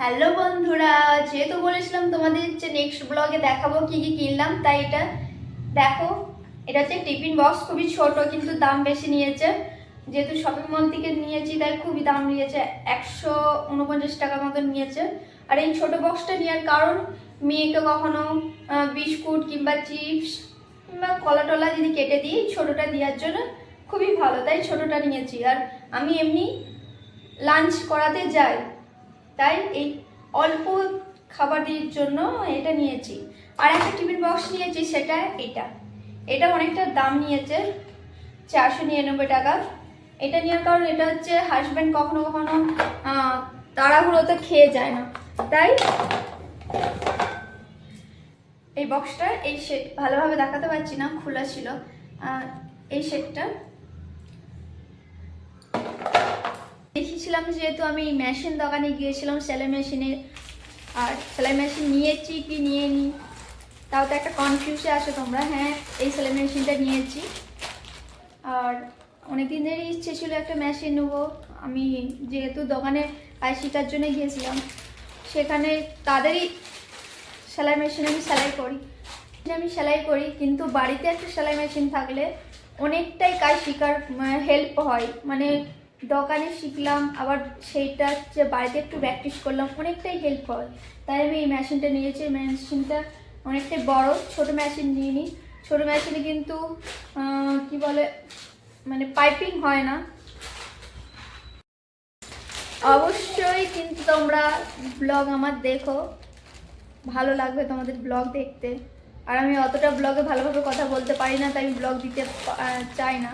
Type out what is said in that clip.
Hello বন্ধুরা যেহেতু বলেছিলাম তোমাদের যে নেক্সট ব্লগে দেখাবো কি কি কিনলাম, তাই এটা দেখো। এটা হচ্ছে টিফিন বক্স, খুবই ছোট কিন্তু দাম বেশি নিয়েছে। যেহেতু শপিং মল থেকে নিয়েছি, তাই খুবই দাম নিয়েছে, একশো উনপঞ্চাশ টাকার মতো নিয়েছে। আর এই ছোট বক্সটা নেওয়ার কারণ, মেয়েকে কখনো বিস্কুট কিংবা চিপস কিংবা কলা টলা যদি কেটে দিই, ছোটোটা দেওয়ার জন্য খুবই ভালো, তাই ছোটোটা নিয়েছি। আর আমি এমনি লাঞ্চ করাতে যাই তাই এই অল্প খাবারের জন্য এটা নিয়েছি। আর একটা টিফিন বক্স নিয়েছি, সেটা এটা। এটা অনেকটা দাম নিয়েছে, চারশো নিরানব্বই টাকা। এটা নেওয়ার কারণ এটা হচ্ছে হাজব্যান্ড কখনো কখনো তাড়াহুড়োতে খেয়ে যায় না। তাই এই বক্সটা এই সেট ভালোভাবে দেখাতে পারছি না, খোলা ছিল। এই সেটটা দেখিয়েছিলাম যেহেতু আমি মেশিন দোকানে গিয়েছিলাম, সেলাই মেশিনে আর সেলাই মেশিন নিয়েছি কি নিয়ে নি তাও তো একটা কনফিউজে আসো তোমরা। হ্যাঁ এই সেলাই মেশিনটা নিয়েছি। আর অনেক দিনেরই ইচ্ছে ছিল একটা মেশিন নেব। আমি যেহেতু দোকানে কাজ শেখার জন্য গিয়েছিলাম। সেখানে তাদেরই সেলাই মেশিন আমি সেলাই করি। আমি সেলাই করি, কিন্তু বাড়িতে একটা সেলাই মেশিন থাকলে অনেকটাই কাজ শেখার হেল্প হয়। মানে দোকানে শিখলাম, আবার সেইটা যে বাড়িতে একটু প্র্যাকটিস করলাম, অনেকটাই হেল্প হয়। তাই আমি এই মেশিনটা নিয়েছি। মেশিনটা অনেকটাই বড়, ছোট মেশিন নিয়ে নিই ছোটো মেশিনে কিন্তু কি বলে মানে পাইপিং হয় না। অবশ্যই কিন্তু তোমরা ব্লগ আমার দেখো। ভালো লাগবে তোমাদের ব্লগ দেখতে। আর আমি অতটা ব্লগে ভালোভাবে কথা বলতে পারি না, তাই আমি ব্লগ দিতে চাই না।